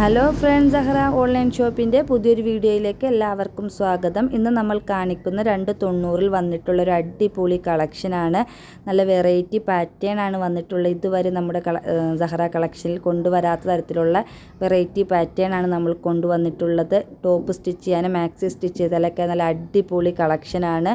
Hello friends Zahra online ഷോപ്പിന്റെ പുതിയൊരു വീഡിയോയിലേക്ക് എല്ലാവർക്കും സ്വാഗതം. ഇന്ന് നമ്മൾ കാണിക്കുന്ന രണ്ട് തൊണ്ണൂറിൽ വന്നിട്ടുള്ള ഒരു അടിപൊളി കളക്ഷനാണ് നല്ല വെറൈറ്റി പാറ്റേൺ ആണ് വന്നിട്ടുള്ളത് ഇതുവരെ നമ്മുടെ സഹറ കളക്ഷനിൽ കൊണ്ടുവരാത്ത തരത്തിലുള്ള വെറൈറ്റി പാറ്റേൺ ആണ് നമ്മൾ കൊണ്ടുവന്നിട്ടുള്ളത്. ടോപ്പ് സ്റ്റിച്ച് ചെയ്യാനും മാക്സി സ്റ്റിച്ച് ചെയ്താലൊക്കെ നല്ല അടിപൊളി കളക്ഷനാണ്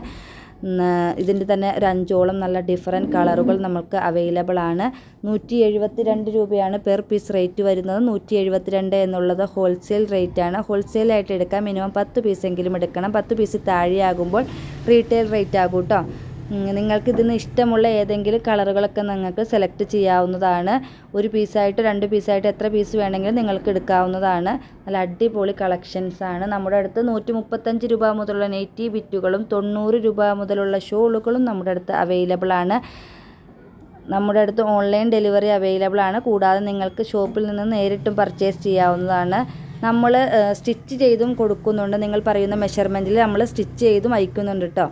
ഇതിന്റെ തന്നെ ഒരു അഞ്ചോളം നല്ല ഡിഫറെന്റ് കളറുകൾ നമുക്ക് അവൈലബിൾ ആണ്. നൂറ്റി എഴുപത്തി രണ്ട് രൂപയാണ് പെർ പീസ് റേറ്റ് വരുന്നത്. നൂറ്റി എഴുപത്തി രണ്ട് എന്നുള്ളത് ഹോൾസെയിൽ റേറ്റ് ആണ്. ഹോൾസെയിലായിട്ട് എടുക്കാം. മിനിമം പത്ത് പീസെങ്കിലും എടുക്കണം. പത്ത് പീസ് താഴെയാകുമ്പോൾ റീറ്റെയിൽ റേറ്റ് ആകും കേട്ടോ നിങ്ങൾക്ക് ഇതിന് ഇഷ്ടമുള്ള ഏതെങ്കിലും കളറുകളൊക്കെ നിങ്ങൾക്ക് സെലക്ട് ചെയ്യാവുന്നതാണ്. ഒരു പീസായിട്ട് രണ്ട് പീസായിട്ട് എത്ര പീസ് വേണമെങ്കിലും നിങ്ങൾക്ക് എടുക്കാവുന്നതാണ്. നല്ല അടിപൊളി കളക്ഷൻസ് ആണ്. നമ്മുടെ അടുത്ത് നൂറ്റി മുപ്പത്തഞ്ച് രൂപ മുതലുള്ള നെയ്റ്റി ബിറ്റുകളും തൊണ്ണൂറ് രൂപ മുതലുള്ള ഷോളുകളും നമ്മുടെ അടുത്ത് അവൈലബിൾ ആണ്. നമ്മുടെ അടുത്ത് ഓൺലൈൻ ഡെലിവറി അവൈലബിൾ ആണ്. കൂടാതെ നിങ്ങൾക്ക് ഷോപ്പിൽ നിന്ന് നേരിട്ടും പർച്ചേസ് ചെയ്യാവുന്നതാണ്. നമ്മൾ സ്റ്റിച്ച് ചെയ്തും കൊടുക്കുന്നുണ്ട്. നിങ്ങൾ പറയുന്ന മെഷർമെന്റിൽ നമ്മൾ സ്റ്റിച്ച് ചെയ്തും അയക്കുന്നുണ്ട് കേട്ടോ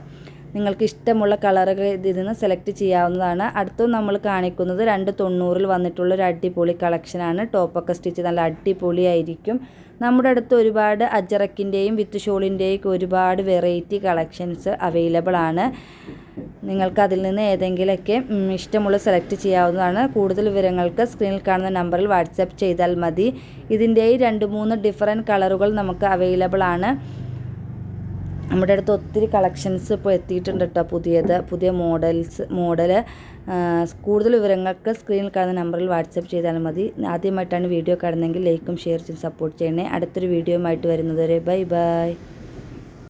നിങ്ങൾക്ക് ഇഷ്ടമുള്ള കളറുകൾ ഇതിൽ നിന്ന് സെലക്ട് ചെയ്യാവുന്നതാണ്. അടുത്തും നമ്മൾ കാണിക്കുന്നത് രണ്ട് തൊണ്ണൂറിൽ വന്നിട്ടുള്ള ഒരു അടിപൊളി കളക്ഷനാണ് ടോപ്പൊക്കെ സ്റ്റിച്ച് നല്ല അടിപൊളിയായിരിക്കും നമ്മുടെ അടുത്ത് ഒരുപാട് അജറക്കിന്റെയും വിത്ത് ഷോളിന്റെയും ഒരുപാട് വെറൈറ്റി കളക്ഷൻസ് അവൈലബിൾ ആണ്. നിങ്ങൾക്ക് അതിൽ നിന്ന് ഏതെങ്കിലുമൊക്കെ ഇഷ്ടമുള്ള സെലക്ട് ചെയ്യാവുന്നതാണ്. കൂടുതൽ വിവരങ്ങൾക്ക് സ്ക്രീനിൽ കാണുന്ന നമ്പറിൽ വാട്സപ്പ് ചെയ്താൽ മതി. ഇതിന്റെയും രണ്ട് മൂന്ന് ഡിഫറെന്റ് കളറുകൾ നമുക്ക് അവൈലബിൾ ആണ്. നമ്മുടെ അടുത്ത് ഒത്തിരി കളക്ഷൻസ് ഇപ്പോൾ എത്തിയിട്ടുണ്ട് കേട്ടോ പുതിയത് പുതിയ മോഡൽസ് മോഡൽ കൂടുതൽ വിവരങ്ങൾക്ക് സ്ക്രീനിൽ കാണുന്ന നമ്പറിൽ വാട്സപ്പ് ചെയ്താൽ മതി. ആദ്യമായിട്ടാണ് വീഡിയോ കാണുന്നതെങ്കിൽ ലൈക്കും ഷെയർ ചെയ്ത് സപ്പോർട്ട് ചെയ്യണേ. അടുത്തൊരു വീഡിയോയുമായിട്ട് വരുന്നത് വരെ ബൈ ബൈ